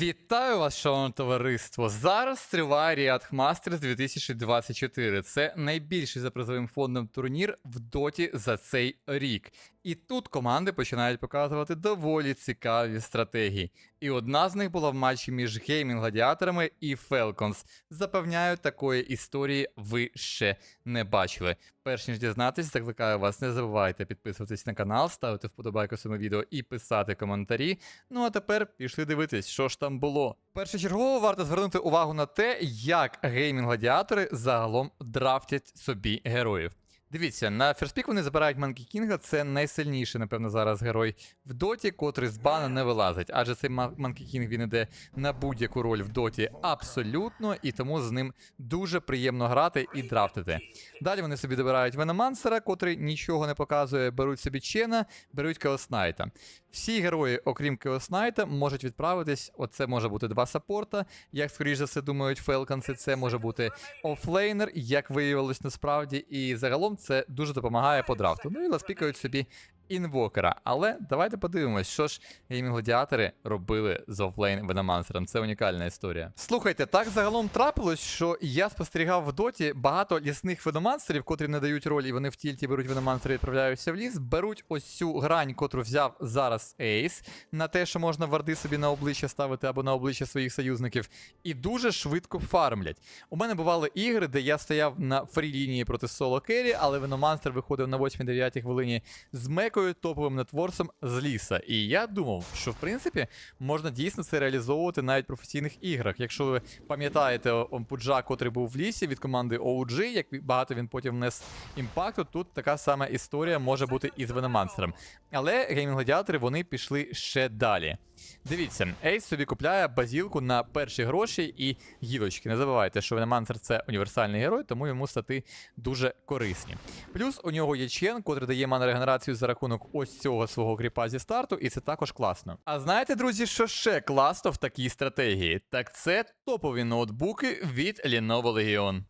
Вітаю вас, шановне товариство! Зараз триває Ріад Masters 2024. Це найбільший за призовим фондом турнір в доті за цей рік. І тут команди починають показувати доволі цікаві стратегії. І одна з них була в матчі між геймінг гладіаторами і Falcons. Запевняю, такої історії ви ще не бачили. Перш ніж дізнатись, закликаю вас, не забувайте підписуватись на канал, ставити вподобайку цьому відео і писати коментарі. Ну а тепер пішли дивитись, що ж там було. Першочергово варто звернути увагу на те, як геймінг-гладіатори загалом драфтять собі героїв. Дивіться, на ферспік вони забирають Манкі Кінга, це найсильніший, напевно, зараз герой в доті, котрий з бана не вилазить. Адже цей Манкі Кінг він іде на будь-яку роль в доті абсолютно, і тому з ним дуже приємно грати і драфтити. Далі вони собі добирають Веномансера, котрий нічого не показує, беруть собі Чена, беруть Кеоснайта. Всі герої, окрім Кеоснайта, можуть відправитись. Оце може бути два саппорта. Як скоріш за все думають Фелконси, це може бути офлейнер, як виявилось насправді. І загалом це дуже допомагає по драфту. Ну і ласпікають собі інвокера. Але давайте подивимось, що ж геймінг-гладіатори робили з офлейн Веномансером. Це унікальна історія. Слухайте, так загалом трапилось, що я спостерігав в доті багато лісних веномансерів, котрі не дають роль, і вони в тільті беруть веномансери і відправляються в ліс. Беруть ось цю грань, котру взяв зараз Ейс, на те, що можна варди собі на обличчя ставити або на обличчя своїх союзників, і дуже швидко фармлять. У мене бували ігри, де я стояв на фрі лінії проти соло керрі, але веноманстер виходив на 8-9 хвилині з мекою топовим нетворсом з ліса. І я думав, що в принципі можна дійсно це реалізовувати навіть в професійних іграх. Якщо ви пам'ятаєте Пуджа, котрий був в лісі від команди OG, як багато він потім внес імпакту, тут така сама історія може бути і з Веномансером. Але геймінг-гладіатори вони пішли ще далі. Дивіться, Ейс собі купляє базілку на перші гроші і гілочки. Не забувайте, що Венемансер це універсальний герой, тому йому стати дуже корисні. Плюс у нього є чен, котрий дає мана-регенерацію за рахунок ось цього свого кріпа зі старту, і це також класно. А знаєте, друзі, що ще класно в такій стратегії? Так це топові ноутбуки від Lenovo Legion.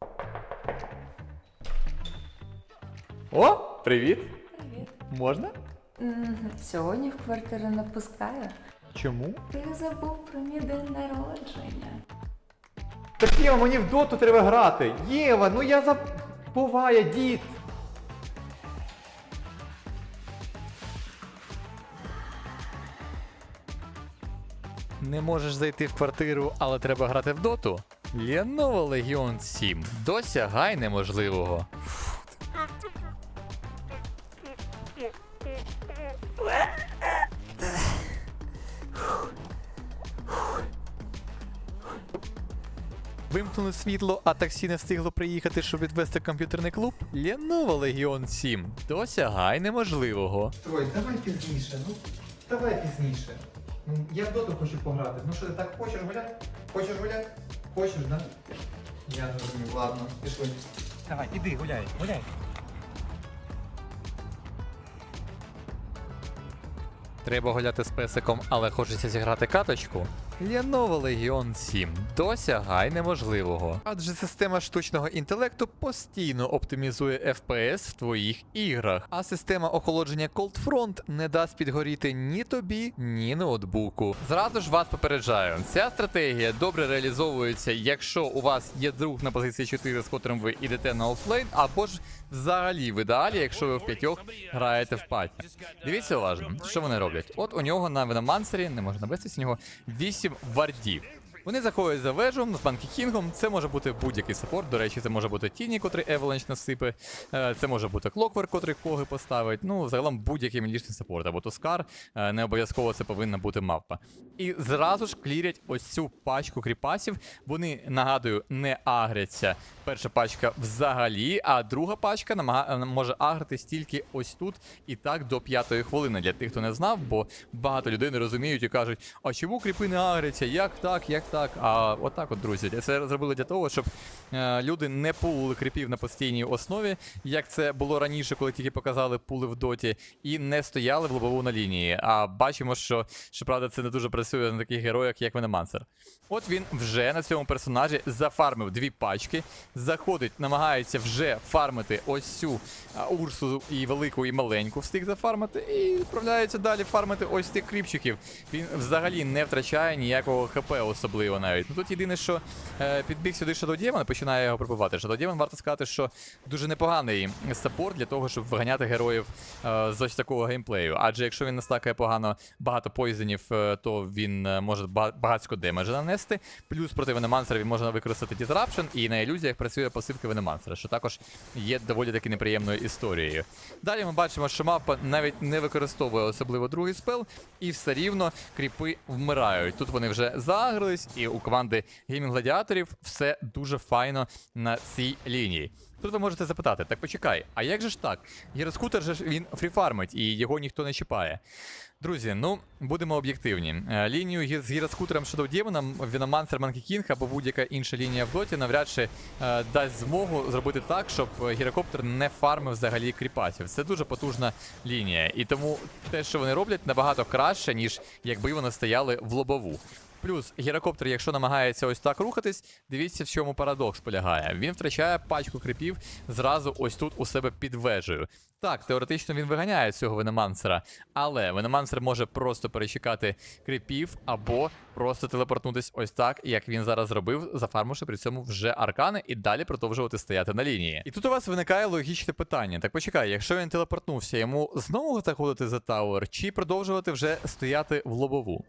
О, привіт! Привіт. Можна? Сьогодні в квартиру не пускаю. Чому? Ти забув про мій день народження. Так Єва, мені в доту треба грати. Єва, ну я забуваю, дід. Не можеш зайти в квартиру, але треба грати в доту? Lenovo Legion 7. Досягай неможливого. Вимкнули світло, а таксі не встигло приїхати, щоб відвести комп'ютерний клуб? Lenovo Legion 7. Досягай неможливого. Трой, давай пізніше, ну давай пізніше. Ну, Я в доту хочу пограти. Ну що ти так хочеш гуляти? Хочеш гуляти? Хочеш, да? Я не розумію, ладно, пішли. Давай, іди, гуляй, гуляй. Треба гуляти з песиком, але хочеться зіграти каточку. Lenovo Legion 7. Досягай неможливого. Адже система штучного інтелекту постійно оптимізує FPS в твоїх іграх, а система охолодження Cold Front не дасть підгоріти ні тобі, ні ноутбуку. Зразу ж вас попереджаю, ця стратегія добре реалізовується, якщо у вас є друг на позиції 4, з котрим ви йдете на офлейн, або ж взагалі в ідеалі, якщо ви в п'ятьох граєте в паті. Дивіться уважно, що вони роблять. От у нього на Веномансері, не можна навестись, у нього 8 вардів. Вони заходять за вежу з Банкі Кінгом. Це може бути будь-який саппорт. До речі, це може бути Тіні, котрий Евеленч насипе. Е, Це може бути Клоквер, котрий коги поставить. Ну, загалом будь-який мілічний саппорт або Тускар. Е, Не обов'язково це повинна бути мапа. І зразу ж клірять ось цю пачку кріпасів. Вони, нагадую, не агряться. Перша пачка взагалі, а друга пачка намага... може агритись тільки ось тут і так до п'ятої хвилини. Для тих, хто не знав, бо багато людей не розуміють і кажуть, а чому кріпи не агряться? Як так, як так? Так, а отак от, друзі. Це зробили для того, щоб е, люди не пулили кріпів на постійній основі, як це було раніше, коли тільки показали пули в доті, і не стояли в лобову на лінії. А бачимо, що щоправда це не дуже працює на таких героях, як Венемансер. От він вже на цьому персонажі зафармив дві пачки, заходить, намагається вже фармити ось цю Урсу і велику, і маленьку встиг зафармити, і відправляється далі фармити ось цих кріпчиків. Він взагалі не втрачає ніякого ХП особливо навіть. Ну тут єдине, що е, підбіг сюди Demon і починає його. Shadow Demon, варто сказати, що дуже непоганий саппорт для того, щоб виганяти героїв е, з ось такого геймплею. Адже якщо він настакає погано багато поїзенів, е, то він е, може ба- багатько демеджа нанести. Плюс проти Венемансера він може використати Disruption, і на ілюзіях працює пасивка Венемансера, що також є доволі таки неприємною історією. Далі ми бачимо, що мапа навіть не використовує особливо другий спел, і все рівно кріпи вмирають. Тут вони вже загрились, і у команди геймінг гладіаторів все дуже файно на цій лінії. Тут ви можете запитати, так почекай, а як же ж так? Гіроскутер же ж він фріфармить і його ніхто не чіпає. Друзі, ну будемо об'єктивні. Е, Лінію з гіроскутером Shadow Demon, Віномансер Monkey King або будь-яка інша лінія в доті навряд чи е, дасть змогу зробити так, щоб гірокоптер не фармив взагалі кріпатів. Це дуже потужна лінія. І тому те, що вони роблять, набагато краще, ніж якби вони стояли в лобову. Плюс гірокоптер, якщо намагається ось так рухатись, дивіться, в чому парадокс полягає. Він втрачає пачку крипів зразу ось тут у себе під вежею. Так, теоретично він виганяє цього Венемансера, але Венемансер може просто перечекати кріпів або просто телепортнутись ось так, як він зараз зробив, зафармивши при цьому вже аркани і далі продовжувати стояти на лінії. І тут у вас виникає логічне питання: так почекай, якщо він телепортнувся, йому знову заходити за Тауер, чи продовжувати вже стояти в лобову?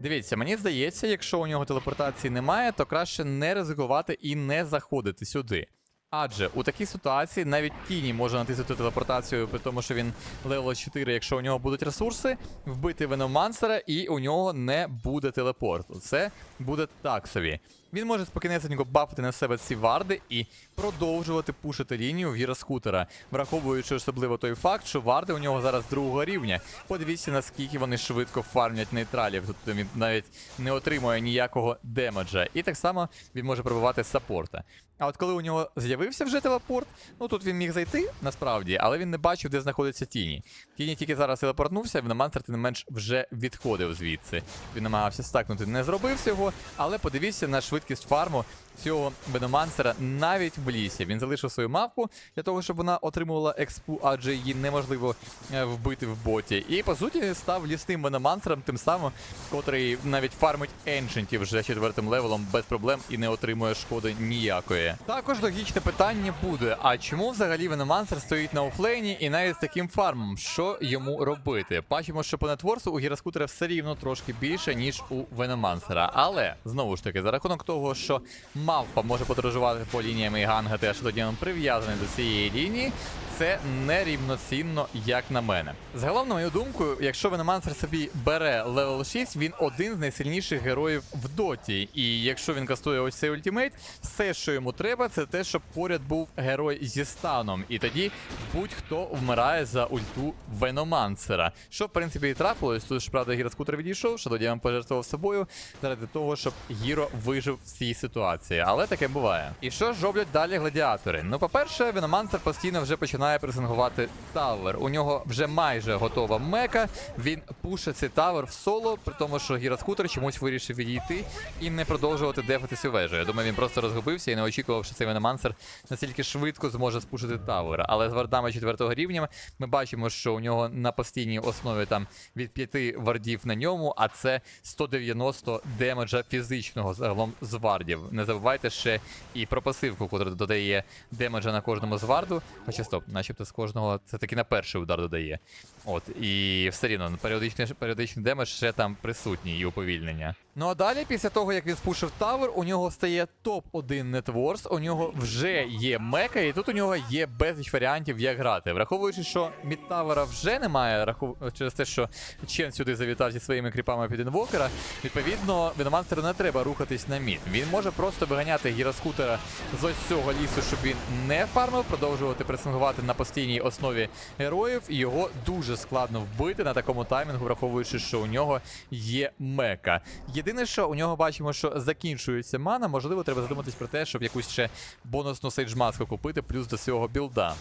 Дивіться, мені здається, якщо у нього телепортації немає, то краще не ризикувати і не заходити сюди. Адже у такій ситуації навіть тіні може натиснути телепортацію, при тому, що він левел 4, якщо у нього будуть ресурси, вбити Веномансера, і у нього не буде телепорту. Це буде так собі. Він може спокійнесенько бафати на себе ці варди і продовжувати пушити лінію гіроскутера, враховуючи особливо той факт, що варди у нього зараз другого рівня. Подивіться, наскільки вони швидко фармлять нейтралів. Тобто він навіть не отримує ніякого демеджа. І так само він може пробивати саппорта. А от коли у нього з'явився вже телепорт, ну тут він міг зайти насправді, але він не бачив, де знаходиться тіні. Тіні тільки зараз телепортнувся, Віномансер, тим не менш, вже відходив звідси. Він намагався стакнути, не зробив цього, але подивіться на швидкість фарму цього Веномансера навіть в лісі. Він залишив свою мапку для того, щоб вона отримувала експу, адже її неможливо е, вбити в боті. І по суті став лісним Веномансером, тим самим, котрий навіть фармить еншентів вже четвертим левелом без проблем і не отримує шкоди ніякої. Також логічне питання буде: а чому взагалі Веномансер стоїть на офлейні і навіть з таким фармом? Що йому робити? Бачимо, що по нетворсу у гіроскутера все рівно трошки більше, ніж у Веномансера. Але знову ж таки, за рахунок того, що мавпа може подорожувати по лініям і Ганга теж тоді він прив'язаний до цієї лінії. Це нерівноцінно, як на мене. Загалом, на мою думку, якщо Веномансер собі бере левел 6, він один з найсильніших героїв в доті. І якщо він кастує ось цей ультимейт, все, що йому треба, це те, щоб поряд був герой зі станом. І тоді будь-хто вмирає за ульту Веномансера. Що в принципі і трапилось, тут ж правда гіроскутер відійшов, що тоді пожертвував собою заради того, щоб Гіро вижив в цій ситуації. Але таке буває. І що ж роблять далі гладіатори? Ну, по-перше, Веномансер постійно вже починає пресингувати тавер. У нього вже майже готова мека. Він пушить цей тавер в соло, при тому, що гіроскутер чомусь вирішив відійти і не продовжувати дефати цю вежу. Я думаю, він просто розгубився і не очікував, що цей Веномансер настільки швидко зможе спушити тавер. Але з вардами четвертого рівня ми бачимо, що у нього на постійній основі там від 5 вардів на ньому, а це 190 демеджа фізичного загалом з вардів. Не забувайте ще і про пасивку, котра додає демеджа на кожному з варду. Хоча стоп, начебто з кожного це таки на перший удар додає. От, і все рівно періодичний, періодичний демедж ще там присутній і уповільнення. Ну а далі, після того, як він спушив тавер, у нього стає топ-1 нетворс, у нього вже є мека, і тут у нього є безліч варіантів, як грати. Враховуючи, що мідтавера вже немає, раху... через те, що Чен сюди завітав зі своїми кріпами під інвокера, відповідно, Віноманстеру не треба рухатись на мід. Він може просто виганяти гіроскутера з ось цього лісу, щоб він не фармив, продовжувати пресингувати на постійній основі героїв, і його дуже складно вбити на такому таймінгу, враховуючи, що у нього є мека. Єдине, що у нього бачимо, що закінчується мана. Можливо, треба задуматись про те, щоб якусь ще бонусну сейджмаску купити, плюс до цього білда.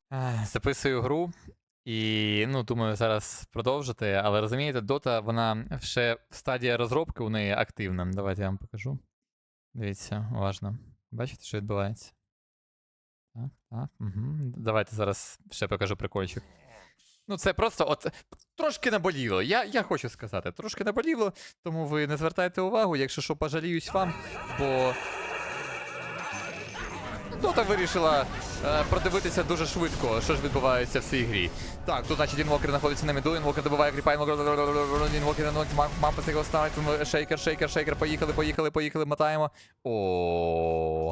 Записую гру. І ну, думаю, зараз продовжити. Але розумієте, дота, вона ще стадія розробки у неї активна. Давайте я вам покажу. Дивіться, уважно. Бачите, що відбувається? Так, так. Угу. Давайте зараз ще покажу прикольчик. Ну, це просто от трошки наболіло. Я, я хочу сказати, трошки наболіло, тому ви не звертайте увагу, якщо що, пожаліюсь вам, бо. Дота вирішила е, продивитися дуже швидко, що ж відбувається в цій грі. Так, тут, значить, Інвокер знаходиться на міду, Інвокер добиває кріпа, Інвокер, Інвокер, мампа цього ставить, шейкер, шейкер, шейкер, поїхали, поїхали, поїхали, мотаємо. О,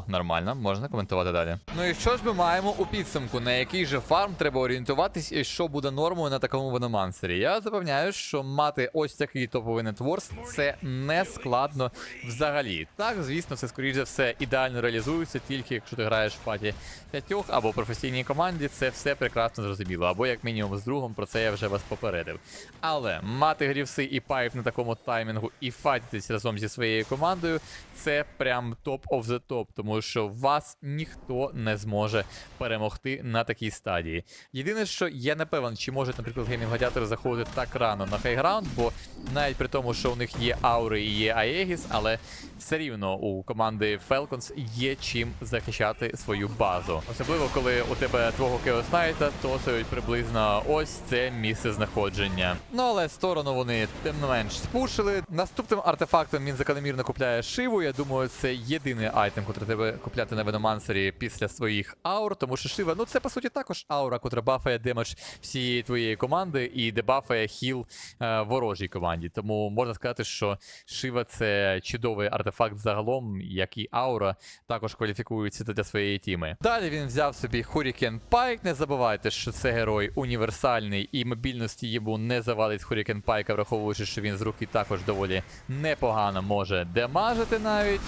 нормально, можна коментувати далі. Ну і що ж ми маємо у підсумку, на який же фарм треба орієнтуватись і що буде нормою на такому виномансері? Я запевняю, що мати ось такий топовий нетворс це не складно взагалі. Так, звісно, це скоріш за все ідеально реалізується, тільки якщо ти граєш в паті п'ятьох або професійній команді, це все прекрасно зрозуміло. Або як мінімум з другом, про це я вже вас попередив. Але мати грівси і пайп на такому таймінгу і файтитись разом зі своєю командою це прям топ of the топ, тому що вас ніхто не зможе перемогти на такій стадії. Єдине, що я не певен, чи можуть, наприклад, геймінг гладіатори заходити так рано на хайграунд, бо навіть при тому, що у них є аури і є Аегіс, але все рівно у команди Falcons є чим захищати свою базу. Особливо, коли у тебе твого Chaos Knight, то це приблизно ось це місце знаходження. Ну але сторону вони тим не менш спушили. Наступним артефактом він закономірно купляє Шиву. Я думаю, це єдиний айтем, котрий тебе купляти на Веномансері після своїх аур, тому що Шива, ну це по суті також аура, котра бафає демедж всієї твоєї команди і дебафає хіл е, ворожій команді. Тому можна сказати, що Шива це чудовий артефакт загалом, як і аура, також кваліфікується для своєї тіми. Далі він взяв собі Hurricane Pike. Не забувайте, що це герой універсальний і мобільності йому не завалить Hurricane Pike, враховуючи, що він з руки також доволі непогано може демажити навіть.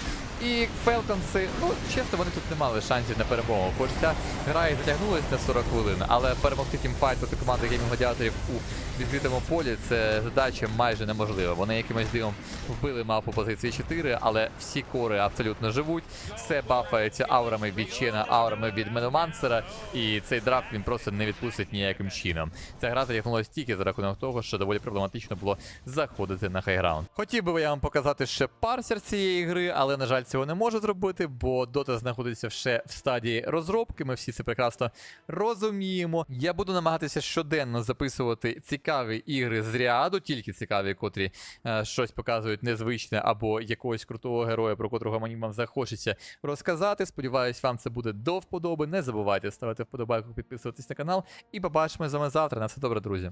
І Фелконси, ну чесно, вони тут не мали шансів на перемогу. Хоч ця гра і затягнулася на 40 хвилин, але перемогти тімфайт проти команди геймінг гладіаторів у відкритому полі це задача майже неможлива. Вони якимось дивом вбили мапу позиції 4, але всі кори абсолютно живуть. Все бафається аурами від Чена, аурами від Меномансера, і цей драфт він просто не відпустить ніяким чином. Ця гра затягнулася тільки за рахунок того, що доволі проблематично було заходити на хайграунд. Хотів би я вам показати ще парсер цієї гри, але на жаль, цього не можу зробити, бо дота знаходиться ще в стадії розробки. Ми всі це прекрасно розуміємо. Я буду намагатися щоденно записувати цікаві ігри з ряду, тільки цікаві, котрі е, щось показують незвичне або якогось крутого героя, про котрого мені вам захочеться розказати. Сподіваюсь, вам це буде до вподоби. Не забувайте ставити вподобайку, підписуватись на канал. І побачимо з вами завтра. На все добре, друзі.